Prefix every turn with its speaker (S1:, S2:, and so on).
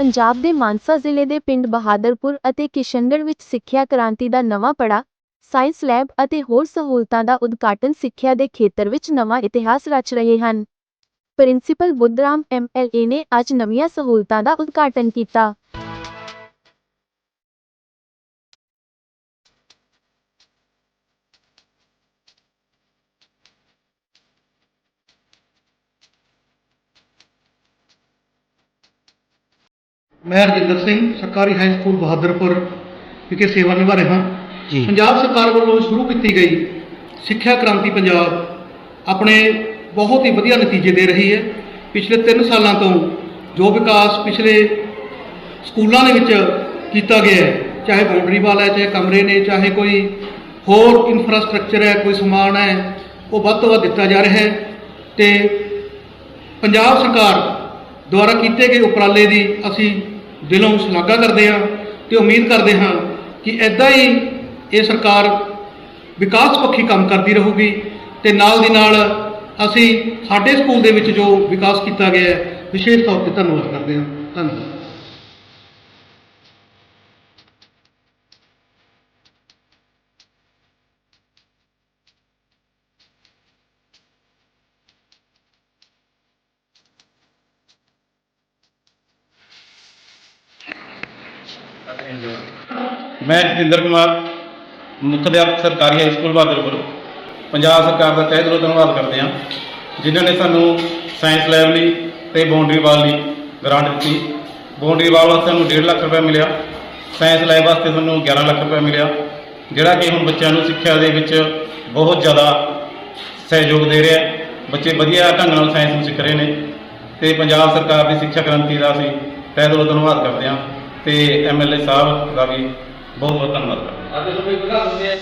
S1: ਪੰਜਾਬ ਦੇ ਮਾਨਸਾ ਜ਼ਿਲ੍ਹੇ ਦੇ ਪਿੰਡ ਬਹਾਦਰਪੁਰ ਅਤੇ ਕਿਸ਼ਨਗੜ੍ਹ ਵਿੱਚ ਸਿੱਖਿਆ ਕ੍ਰਾਂਤੀ ਦਾ ਨਵਾਂ ਪੜਾ ਸਾਇੰਸ ਲੈਬ ਅਤੇ ਹੋਰ ਸਹੂਲਤਾਂ ਦਾ ਉਦਘਾਟਨ ਸਿੱਖਿਆ ਦੇ ਖੇਤਰ ਵਿੱਚ ਨਵਾਂ ਇਤਿਹਾਸ ਰਚ ਰਹੇ ਹਨ। ਪ੍ਰਿੰਸੀਪਲ ਬੁੱਧਰਾਮ ਐਮਐਲਏ ਨੇ ਅੱਜ ਨਵੀਆਂ ਸਹੂਲਤਾਂ ਦਾ ਉਦਘਾਟਨ ਕੀਤਾ।
S2: ਮੈਂ ਹਰਜਿੰਦਰ ਸਿੰਘ ਸਰਕਾਰੀ ਹਾਈ ਸਕੂਲ ਬਹਾਦਰਪੁਰ ਵਿਖੇ ਸੇਵਾ ਨਿਭਾ ਰਿਹਾ ਹਾਂ।
S3: ਜੀ।
S2: ਪੰਜਾਬ ਸਰਕਾਰ ਵੱਲੋਂ ਸ਼ੁਰੂ ਕੀਤੀ ਗਈ ਸਿੱਖਿਆ ਕ੍ਰਾਂਤੀ ਪੰਜਾਬ ਆਪਣੇ ਬਹੁਤ ਹੀ ਵਧੀਆ ਨਤੀਜੇ ਦੇ ਰਹੀ ਹੈ। ਪਿਛਲੇ 3 ਸਾਲਾਂ ਤੋਂ ਜੋ ਵਿਕਾਸ ਪਿਛਲੇ ਸਕੂਲਾਂ ਦੇ ਵਿੱਚ ਕੀਤਾ ਗਿਆ ਹੈ ਚਾਹੇ ਬਾਉਂਡਰੀ ਵਾਲ ਹੈ ਚਾਹੇ ਕਮਰੇ ਨੇ ਚਾਹੇ ਕੋਈ ਹੋਰ ਇਨਫਰਾਸਟ੍ਰਕਚਰ ਹੈ ਕੋਈ ਸਮਾਨ ਹੈ ਉਹ ਵੱਧ ਤੋਂ ਵੱਧ ਦਿੱਤਾ ਜਾ ਰਿਹਾ ਹੈ ਤੇ ਪੰਜਾਬ ਸਰਕਾਰ ਦੁਆਰਾ ਕੀਤੇ ਗਏ ਉਪਰਾਲੇ ਦੀ ਅਸੀਂ ਦਿਲੋਂ ਸ਼ਲਾਘਾ ਕਰਦੇ ਹਾਂ ਤੇ ਉਮੀਦ ਕਰਦੇ ਹਾਂ ਕਿ ਐਦਾਂ ਹੀ ਇਹ ਸਰਕਾਰ ਵਿਕਾਸ ਪੱਖੀ ਕੰਮ ਕਰਦੀ ਰਹੂਗੀ ਤੇ ਨਾਲ ਦੀ ਨਾਲ ਅਸੀਂ ਸਾਡੇ ਸਕੂਲ ਦੇ ਵਿੱਚ ਜੋ ਵਿਕਾਸ ਕੀਤਾ ਗਿਆ ਹੈ, ਵਿਸ਼ੇਸ਼ ਤੌਰ ਤੇ ਧੰਨਵਾਦ ਕਰਦੇ ਹਾਂ। ਧੰਨਵਾਦ।
S3: ਮੈਂ ਜਤਿੰਦਰ ਕੁਮਾਰ, ਮੁੱਖ ਅਧਿਆਪਕ ਸਰਕਾਰੀ ਹਾਈ ਸਕੂਲ ਬਹਾਦਰਪੁਰ ਪੰਜਾਬ ਸਰਕਾਰ ਦਾ ਤਹਿ ਦਿਲੋਂ ਧੰਨਵਾਦ ਕਰਦੇ ਹਾਂ, ਜਿਨ੍ਹਾਂ ਨੇ ਸਾਨੂੰ ਸਾਇੰਸ ਲੈਬ ਲਈ ਤੇ ਬਾਉਂਡਰੀ ਵਾਲ ਲਈ ਗ੍ਰਾਂਟ ਦਿੱਤੀ। ਬਾਉਂਡਰੀ ਵਾਲ ਵਾਸਤੇ ਸਾਨੂੰ 1.5 ਲੱਖ ਰੁਪਏ ਮਿਲਿਆ। ਸਾਇੰਸ ਲੈਬ ਵਾਸਤੇ ਸਾਨੂੰ 11 ਲੱਖ ਰੁਪਏ ਮਿਲਿਆ, ਜਿਹੜਾ ਕਿ ਹੁਣ ਬੱਚਿਆਂ ਨੂੰ ਸਿੱਖਿਆ ਦੇ ਵਿੱਚ ਬਹੁਤ ਜ਼ਿਆਦਾ ਸਹਿਯੋਗ ਦੇ ਰਿਹਾ ਬੱਚੇ ਵਧੀਆ ਢੰਗ ਨਾਲ ਸਾਇੰਸ ਨੂੰ ਸਿੱਖ ਰਹੇ ਨੇ ਤੇ ਪੰਜਾਬ ਸਰਕਾਰ ਦੀ ਸਿੱਖਿਆ ਕ੍ਰਾਂਤੀ ਦਾ ਅਸੀਂ ਤਹਿ ਦਿਲੋਂ ਧੰਨਵਾਦ ਕਰਦੇ ਹਾਂ। ਤੇ ਐਮਐਲਏ ਸਾਹਿਬ ਦਾ ਵੀ ਬਹੁਤ ਬਹੁਤ ਧੰਨਵਾਦ। ਕਰਦੇ
S4: ਹਾਂ